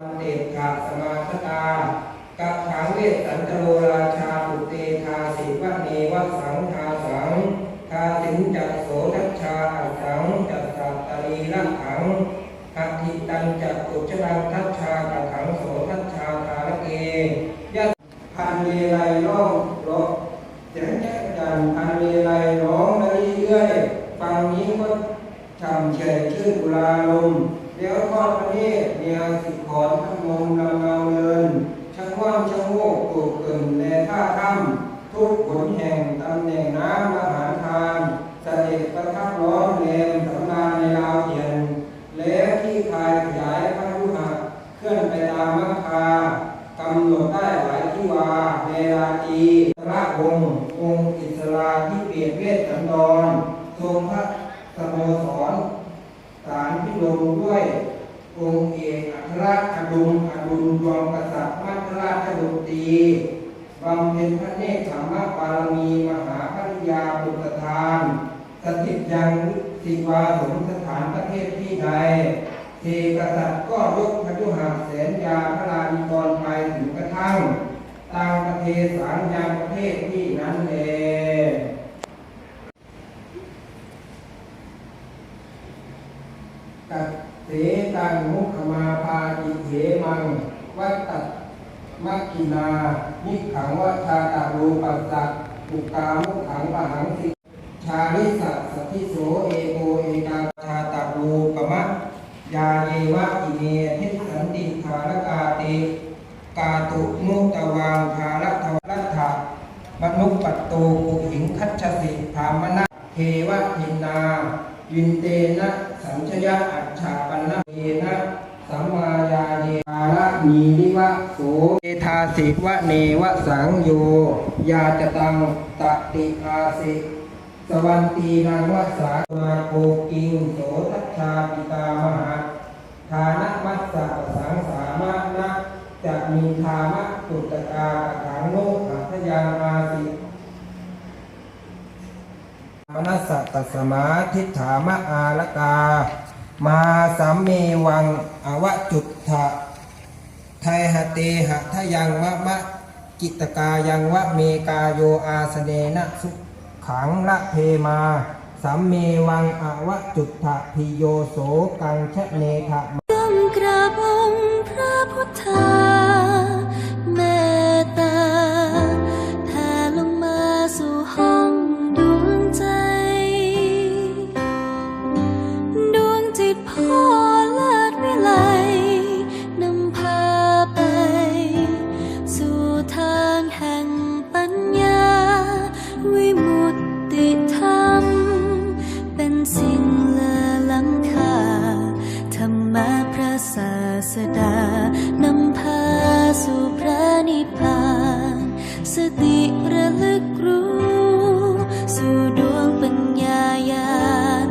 มันเตถะสมาคตากัขังเวสสันตโรราชาปุเตทาสิวะเนวะสังทาสังทาสินจักโสทัชชาอัสังจัตสัตตรีละขังหัตถิตันจักอุจจรังทัชชากะขังโสทัชชาคาละเกยะพันเลไลร้องร้องเสียงแจ๊กจันพันเลไลร้องเรื่อยๆฟังนี้ก็ทำเฉยชื่อกุลาลม เมียวทอดพระเนตรเนียสิขอนทั้งมงลำเงาเลินช่างว่างช่างโงกตูกเกินในท่าถ้ำทุกขนแห่งตำแหน่งน้ำมหาทานเสด็จประทับร้อนแรมสำราญในลาวเทียนแล้วที่คายขยายพระยุหะเคลื่อนไปตามมัคคากำหนดได้หลายที่วาเวลาตีพระองค์องค์อิสราที่เปลี่ยนเวทสันดรทรงพระสโมสรสารพิโลมด้วย องค์เอกอัครอดุลอดุลดวงกษัตริย์มัทราชบุตรีบำเพ็ญพระเนตรธรรมบารมีมหาภริยาบุตรทาน สถิตยังสิวาสมสถานประเทศที่ใดเทกษัตริย์ก็ยกพยุหาแสนยาพระราณิกรไปถึงกระทั่งตางประเทศสารยางประเทศที่นั้นเอง กัดเสตังมุขมาพาอิเหมัง วัตตมัคคินานิขังวัชาตารูปัสสะปุกามุขังปะหังสิชาลิสัสสทธิโสเอโกเอกาชาตารูปมะยาเยวะอิเมทิสันติคารกาติกาตุมุตวังคารัตวัฏฐะมนุปปัตโตปุหิงคัจฉสิภามนะเทวะทินนายินเตนะ ญชยะอัจฉาปันนะเยนะสัมมายาเยอาระมีนิวะโสเอทาสิวะเนวะสังโย ยาจตังตติอาสิสวันตีนังวัสสามาโกกิงโสทัชชาปิตามหาฐานะมัสสะสังสามะนะจะมีธามะตุตกากขังโนขัทยา มนัสสะตัสมาทิฏฐามะอาลกา มาสัมเมวังอวจุตถะไทหเตหะทะยังวะมะกิตกายังวะเมกาโยอาสเนนะสุขังละเพมาสัมเมวังอวจุตถะพิโยโสกังชะเนทะก้มกราบอง ศาสดานำพาสู่พระนิพพานสติระลึกรู้ สู่ดวงปัญญาญาณ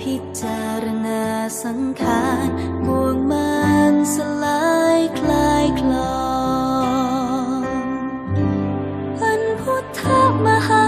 พิจารณาสังขารบ่วงมันสลายคลายคลองอันพุทธมหา